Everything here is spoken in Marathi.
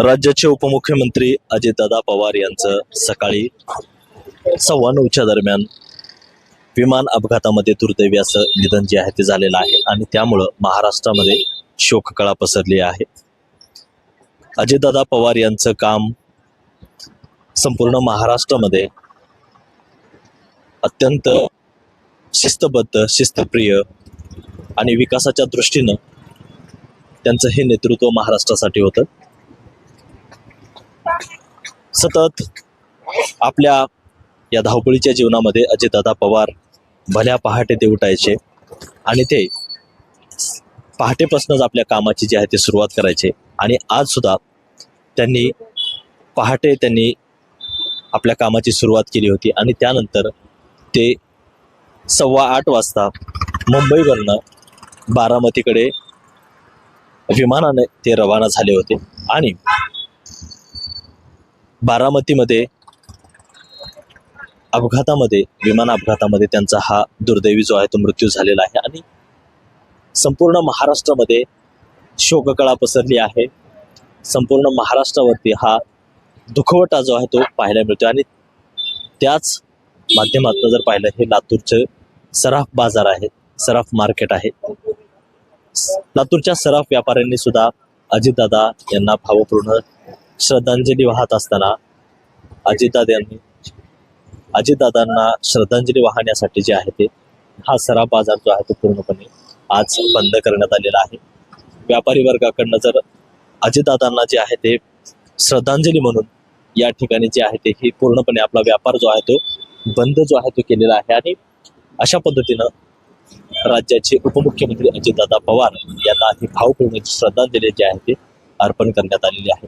राज्याचे उपमुख्यमंत्री अजितदादा पवार यांचं सकाळी सव्वा नऊच्या दरम्यान विमान अपघातामध्ये दुर्दैवी असं निधन जे आहे ते झालेलं आहे आणि त्यामुळं महाराष्ट्रामध्ये शोककळा पसरली आहे. अजितदादा पवार यांचं काम संपूर्ण महाराष्ट्रामध्ये अत्यंत शिस्तबद्ध शिस्तप्रिय आणि विकासाच्या दृष्टीनं त्यांचं हे नेतृत्व महाराष्ट्रासाठी होतं. सतत आपल्या या धावपळीच्या जीवनामध्ये अजितदादा पवार भल्या पहाटे ते उठायचे आणि ते पहाटेपासूनच आपल्या कामाची जी आहे ती सुरुवात करायचे. आणि आज सुद्धा त्यांनी पहाटे त्यांनी आपल्या कामाची सुरुवात केली होती आणि त्यानंतर ते सव्वा आठ वाजता मुंबईवरनं बारामतीकडे विमानाने ते रवाना झाले होते. आणि बारामतीमध्ये अपघातामध्ये विमान अपघातामध्ये त्यांचा हा दुर्दैवी जो आहे तो मृत्यू झालेला आहे आणि संपूर्ण महाराष्ट्रामध्ये शोककळा पसरली आहे. संपूर्ण महाराष्ट्रावरती हा दुखवटा जो आहे तो पाहायला मिळतो आणि त्याच माध्यमातून जर पाहिलं हे लातूरचं सराफ बाजार आहे सराफ मार्केट आहे. लातूरच्या सराफ व्यापाऱ्यांनी सुद्धा अजितदादा यांना भावपूर्ण श्रद्धांजली वाहत असताना अजितदादांनी अजितदादांना श्रद्धांजली वाहण्यासाठी जे आहे ते हा सराफ बाजार जो आहे तो पूर्णपणे आज बंद करण्यात आलेला आहे. व्यापारी वर्गाकडनं जर अजितदादांना जे आहे ते श्रद्धांजली म्हणून या ठिकाणी जे आहे ते ही पूर्णपणे आपला व्यापार जो आहे तो बंद जो आहे तो केलेला आहे आणि अशा पद्धतीनं राज्याचे उपमुख्यमंत्री अजितदादा पवार यांना ही भावपूर्ण श्रद्धांजली जी आहे ती अर्पण करण्यात आलेली आहे.